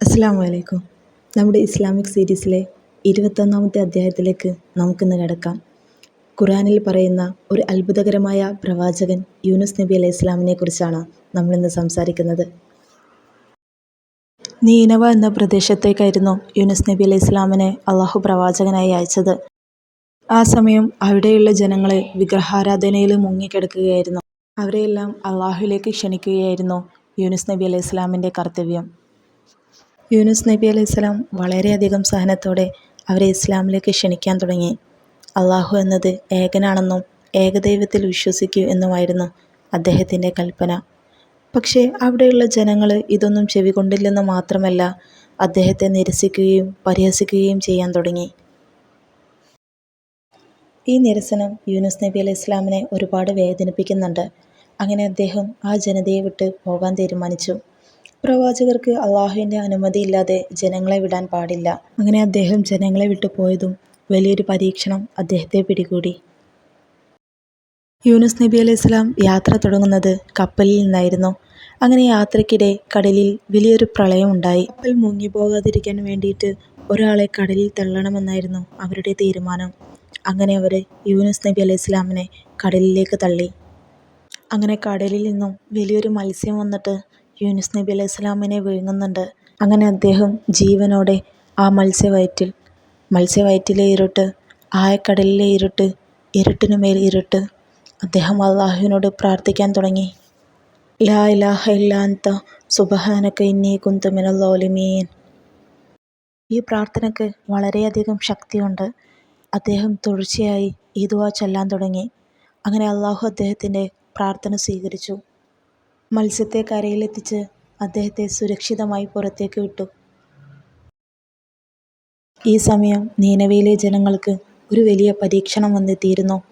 അസ്സാം വലൈക്കും നമ്മുടെ ഇസ്ലാമിക് സീരീസിലെ ഇരുപത്തൊന്നാമത്തെ അധ്യായത്തിലേക്ക് നമുക്കിന്ന് കിടക്കാം. ഖുറാനിൽ പറയുന്ന ഒരു അത്ഭുതകരമായ പ്രവാചകൻ യൂനുസ് നബി അലൈഹി ഇസ്ലാമിനെ കുറിച്ചാണ് നമ്മളിന്ന് സംസാരിക്കുന്നത്. നീനവ എന്ന പ്രദേശത്തേക്കായിരുന്നു യൂനുസ് നബി അലൈഹി ഇസ്ലാമിനെ അള്ളാഹു പ്രവാചകനായി അയച്ചത്. ആ സമയം അവിടെയുള്ള ജനങ്ങളെ വിഗ്രഹാരാധനയിൽ മുങ്ങിക്കിടക്കുകയായിരുന്നു. അവരെയെല്ലാം അള്ളാഹുലേക്ക് ക്ഷണിക്കുകയായിരുന്നു യൂനുസ് നബി അലൈഹി ഇസ്ലാമിന്റെ കർത്തവ്യം. യൂനുസ് നബി അലൈഹി സ്വലാം വളരെയധികം സഹനത്തോടെ അവരെ ഇസ്ലാമിലേക്ക് ക്ഷണിക്കാൻ തുടങ്ങി. അള്ളാഹു എന്നത് ഏകനാണെന്നും ഏകദൈവത്തിൽ വിശ്വസിക്കൂ എന്നുമായിരുന്നു അദ്ദേഹത്തിന്റെ കൽപ്പന. പക്ഷേ അവിടെയുള്ള ജനങ്ങൾ ഇതൊന്നും ചെവികൊണ്ടില്ലെന്ന് മാത്രമല്ല അദ്ദേഹത്തെ നിരസിക്കുകയും പരിഹസിക്കുകയും ചെയ്യാൻ തുടങ്ങി. ഈ നിരസനം യൂനുസ് നബി അലൈഹി ഇസ്ലാമിനെ ഒരുപാട് വേദനിപ്പിക്കുന്നുണ്ട്. അങ്ങനെ അദ്ദേഹം ആ ജനതയെ വിട്ട് പോകാൻ തീരുമാനിച്ചു. പ്രവാചകർക്ക് അള്ളാഹുവിന്റെ അനുമതിയില്ലാതെ ജനങ്ങളെ വിടാൻ പാടില്ല. അങ്ങനെ അദ്ദേഹം ജനങ്ങളെ വിട്ടു പോയതും വലിയൊരു പരീക്ഷണം അദ്ദേഹത്തെ പിടികൂടി. യൂനുസ് നബി അലൈഹി സ്വലാം യാത്ര തുടങ്ങുന്നത് കപ്പലിൽ നിന്നായിരുന്നു. അങ്ങനെ യാത്രക്കിടെ കടലിൽ വലിയൊരു പ്രളയം ഉണ്ടായി. കപ്പൽ മുങ്ങിപ്പോകാതിരിക്കാൻ വേണ്ടിയിട്ട് ഒരാളെ കടലിൽ തള്ളണമെന്നായിരുന്നു അവരുടെ തീരുമാനം. അങ്ങനെ അവർ യൂനുസ് നബി അലൈഹി സ്വലാമിനെ കടലിലേക്ക് തള്ളി. അങ്ങനെ കടലിൽ നിന്നും വലിയൊരു മത്സ്യം വന്നിട്ട് യൂനുസ് നബി അലൈഹി സ്വലാമിനെ വിഴുങ്ങുന്നുണ്ട്. അങ്ങനെ അദ്ദേഹം ജീവനോടെ ആ മത്സ്യവയറ്റിൽ മത്സ്യവയറ്റിലെ ഇരുട്ട് ആയക്കടലിലെ ഇരുട്ട് ഇരുട്ടിനുമേൽ ഇരുട്ട് അദ്ദേഹം അള്ളാഹുവിനോട് പ്രാർത്ഥിക്കാൻ തുടങ്ങി. ലാ ഇലാഹ ഇല്ലാത്ത അൻത സുബ്ഹാനക ഇന്നി കുന്തു മിനൽ ളാലിമീൻ. ഈ പ്രാർത്ഥനയ്ക്ക് വളരെയധികം ശക്തിയുണ്ട്. അദ്ദേഹം തുടർച്ചയായി ഈ ദുആ ചൊല്ലാൻ തുടങ്ങി. അങ്ങനെ അള്ളാഹു അദ്ദേഹത്തിന്റെ പ്രാർത്ഥന സ്വീകരിച്ചു. മത്സ്യത്തെ കരയിലെത്തിച്ച് അദ്ദേഹത്തെ സുരക്ഷിതമായി പുറത്തേക്ക് വിട്ടു. ഈ സമയം നീനവയിലെ ജനങ്ങൾക്ക് ഒരു വലിയ പരീക്ഷണം വന്നെത്തിയിരുന്നു.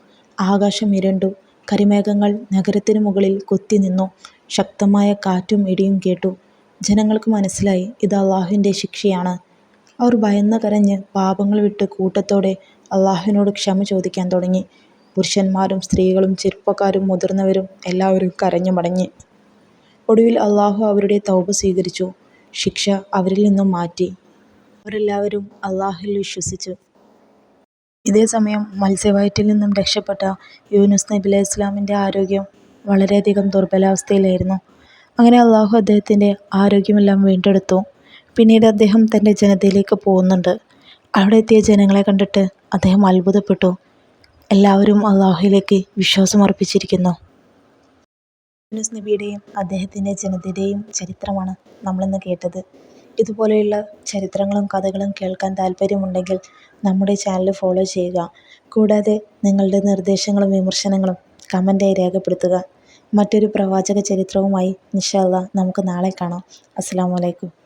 ആകാശം ഇരുണ്ടു കരിമേഘങ്ങൾ നഗരത്തിനു മുകളിൽ കൊത്തി നിന്നു ശക്തമായ കാറ്റും ഇടിയും കേട്ടു. ജനങ്ങൾക്ക് മനസ്സിലായി ഇത് അള്ളാഹുവിന്റെ ശിക്ഷയാണ്. അവർ ഭയന്ന് കരഞ്ഞ് പാപങ്ങൾ വിട്ട് കൂട്ടത്തോടെ അള്ളാഹുവിനോട് ക്ഷമ ചോദിക്കാൻ തുടങ്ങി. പുരുഷന്മാരും സ്ത്രീകളും ചെറുപ്പക്കാരും മുതിർന്നവരും എല്ലാവരും കരഞ്ഞു മടങ്ങി. ഒടുവിൽ അള്ളാഹു അവരുടെ തൗബ സ്വീകരിച്ചു. ശിക്ഷ അവരിൽ നിന്നും മാറ്റി. അവരെല്ലാവരും അള്ളാഹുവിൽ വിശ്വസിച്ചു. ഇതേ സമയം മത്സ്യവയറ്റിൽ നിന്നും രക്ഷപ്പെട്ട യൂനുസ് നബി അലൈഹി ഇസ്ലാമിന്റെ ആരോഗ്യം വളരെയധികം ദുർബലാവസ്ഥയിലായിരുന്നു. അങ്ങനെ അള്ളാഹു അദ്ദേഹത്തിന്റെ ആരോഗ്യമെല്ലാം വീണ്ടെടുത്തു. പിന്നീട് അദ്ദേഹം തന്റെ ജനതയിലേക്ക് പോകുന്നുണ്ട്. അവിടെ എത്തിയ ജനങ്ങളെ കണ്ടിട്ട് അദ്ദേഹം അത്ഭുതപ്പെട്ടു. എല്ലാവരും അള്ളാഹുയിലേക്ക് വിശ്വാസം അർപ്പിച്ചിരിക്കുന്നു യൂനുസ് നബിയുടെയും അദ്ദേഹത്തിന്റെ ജനതയുടെയും ചരിത്രമാണ് നമ്മളിന്ന് കേട്ടത്. ഇതുപോലെയുള്ള ചരിത്രങ്ങളും കഥകളും കേൾക്കാൻ താല്പര്യമുണ്ടെങ്കിൽ നമ്മുടെ ചാനൽ ഫോളോ ചെയ്യുക. കൂടാതെ നിങ്ങളുടെ നിർദ്ദേശങ്ങളും വിമർശനങ്ങളും കമന്റായി രേഖപ്പെടുത്തുക. മറ്റൊരു പ്രവാചക ചരിത്രവുമായി ഇൻഷാ അള്ളാ നമുക്ക് നാളെ കാണാം. അസ്സാം വലൈക്കും